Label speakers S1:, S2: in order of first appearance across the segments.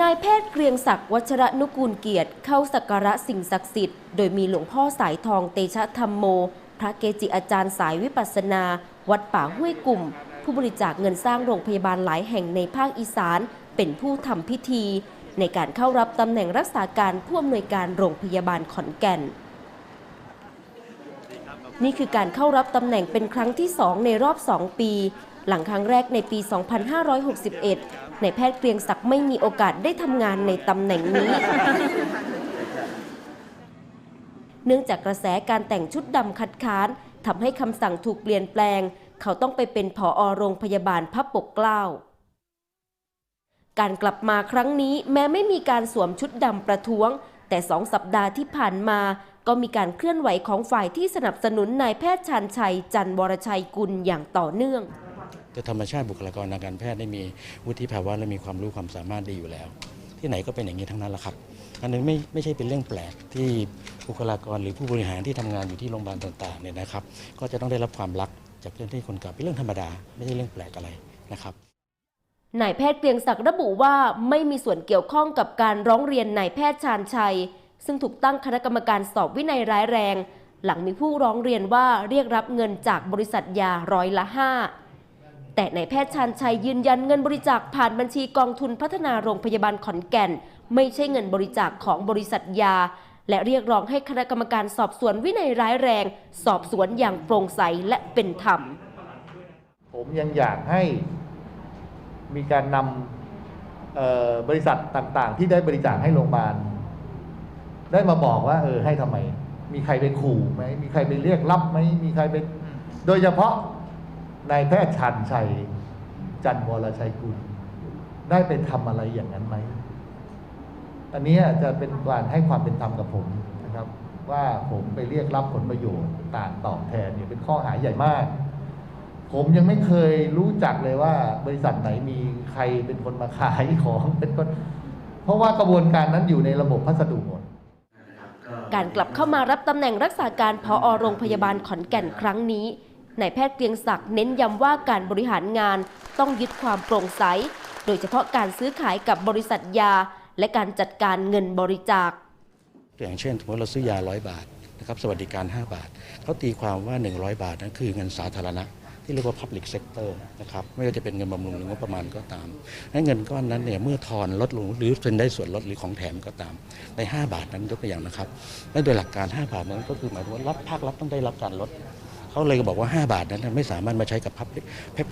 S1: นายแพทย์เกรียงศักดิ์วัชระนุกูลเกียรติ เข้าสักการะสิ่งศักดิ์สิทธิ์ โดยมีหลวงพ่อสายทองเตชะธรรมโม พระเกจิอาจารย์สายวิปัสนา วัดป่าห้วยกลุ่ม ผู้บริจาคเงินสร้างโรงพยาบาลหลายแห่งในภาคอีสาน เป็นผู้ทำพิธี ในการเข้ารับตำแหน่งรักษาการผู้อำนวยการโรงพยาบาลขอนแก่น นี่คือการเข้ารับตำแหน่งเป็นครั้งที่2ในรอบ2ปี หลังครั้งแรกในปี 2561 ในแพทย์เกรียงศักดิ์ไม่มีโอกาสได้ทำงานในตำแหน่งนี้ เนื่องจากกระแสการแต่งชุดดำคัดค้านทำให้คำสั่งถูกเปลี่ยนแปลง เขาต้องไปเป็นผออโรงพยาบาลพระปกเกล้าการกลับมาครั้งนี้แม้ไม่มีการสวมชุดดำประท้วง แต่สองสัปดาห์ที่ผ่านมา ก็มีการเคลื่อนไหวของฝ่ายที่สนับสนุนนายแพทย์ชาญชัย จันวรชัยกุลอย่างต่อเนื่อง
S2: แต่ธรรมชาติบุคลากรทางการแพทย์ได้มีวุฒิภาวะและมีความรู้ความสามารถดีอยู่แล้ว ที่ไหนก็เป็นอย่างนี้ทั้งนั้นแหละครับอันนี้ไม่ไม่ใช่เป็นเรื่องแปลกที่บุคลากรหรือผู้บริหารที่ทำงานอยู่ที่โรงพยาบาลต่างๆเนี่ยนะครับ ก็จะต้องได้รับความรักจากเจ้าหน้าที่คนเก่าเป็นเรื่องธรรมดา ไม่ใช่เรื่องแปลกอะไรนะครับ
S1: นายแพทย์เกรียงศักดิ์ระบุว่าไม่มีส่วนเกี่ยวข้องกับการร้องเรียนนายแพทย์ชาญชัย ซึ่งถูกตั้งคณะกรรมการสอบวินัยร้ายแรง หลังมีผู้ร้องเรียนว่าเรียกรับเงินจากบริษัทยาร้อยละห้า แต่นายแพทย์ชาญชัยยืนยันเงินบริจาคผ่านบัญชีกองทุนพัฒนาโรงพยาบาลขอนแก่น ไม่ใช่เงินบริจาคของบริษัทยา และเรียกร้องให้คณะกรรมการสอบสวนวินัยร้ายแรง สอบสวนอย่างโปร่งใสและเป็นธรรม
S3: ผมยังอยากให้มีการนำบริษัทต่างๆ ที่ได้บริจาคให้โรงพยาบาลได้มาบอกว่า เออให้ทำไม มีใครไปขู่ไหมมีใครไปเรียกรับไหมมีใครไปโดยเฉพาะ นายแพทย์ชันชัย จันวรชัยกุลได้ไปทำอะไรอย่างนั้นไหม อันนี้จะเป็นการให้ความเป็นธรรมกับผมนะครับ ว่าผมไปเรียกรับผลประโยชน์ต่างตอบแทนเนี่ยเป็นข้อหาใหญ่มาก ผมยังไม่เคยรู้จักเลยว่า บริษัทไหนมีใครเป็นคนมาขายของเป็นคนเพราะว่ากระบวนการนั้นอยู่ในระบบพัสดุหมด
S1: การกลับเข้ามารับตำแหน่งรักษาการพออโรงพยาบาลขอนแก่นครั้งนี้ นายแพทย์เกรียงศักดิ์เน้นย้ำว่าการบริหารงานต้องยึดความโปร่งใส โดยเฉพาะการซื้อขายกับบริษัทยา และการจัดการเงินบริจาค
S2: อย่างเช่นสมมติเราซื้อยา 100 บาทนะครับสวัสดิการ 5 บาท เขาตีความว่า 100 บาทนั้นคือเงินสาธารณะ ที่เรียกว่า Public Sector นะครับไม่ว่าจะเป็นเงินบำรุงหรืองบประมาณก็ตามและเงินก้อนนั้นเนี่ยเมื่อทอนลดลงหรือเป็นได้ส่วนลดหรือของแถมก็ตาม ใน 5 บาทนั้นยกตัวอย่างนะครับและโดยหลักการ 5 บาทนั้นก็คือหมายถึงว่ารัฐภาครัฐต้องได้รับการลด เขาเลยก็บอกว่า 5 บาทนั้นไม่สามารถมาใช้กับ Public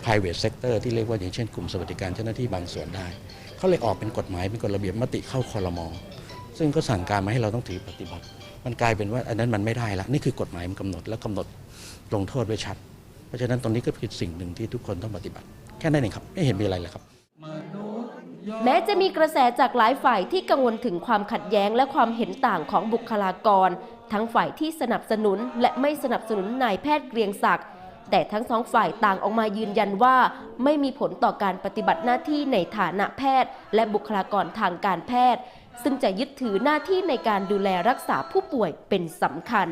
S2: Private Sector ที่เรียกว่าอย่างเช่นกลุ่มสวัสดิการเจ้าหน้าที่บางส่วนได้ เขาเลยออกเป็นกฎหมายเป็นกฎระเบียบมติเข้าคอรมอซึ่งก็สั่งการมาให้เราต้องถือปฏิบัติ มันกลายเป็นว่าอันนั้นมันไม่ได้ละนี่คือกฎหมายมันกำหนดและกำหนดลงโทษไว้ชัด เพราะฉะนั้นตรงนี้ก็คือสิ่งหนึ่งที่ทุกคนต้องปฏิบัติ แค่นั้นเองครับไม่เห็นมีอะไรเลยครับ
S1: แม้จะมีกระแสจากหลายฝ่ายที่กังวลถึงความขัดแย้งและความเห็นต่างของบุคลากร ทั้งฝ่ายที่สนับสนุนและไม่สนับสนุนนายแพทย์เกรียงศักดิ์แต่ทั้งสองฝ่ายต่างออกมายืนยันว่า ไม่มีผลต่อการปฏิบัติหน้าที่ในฐานะแพทย์ และบุคลากรทางการแพทย์ ซึ่งจะยึดถือหน้าที่ในการดูแลรักษาผู้ป่วยเป็นสำคัญ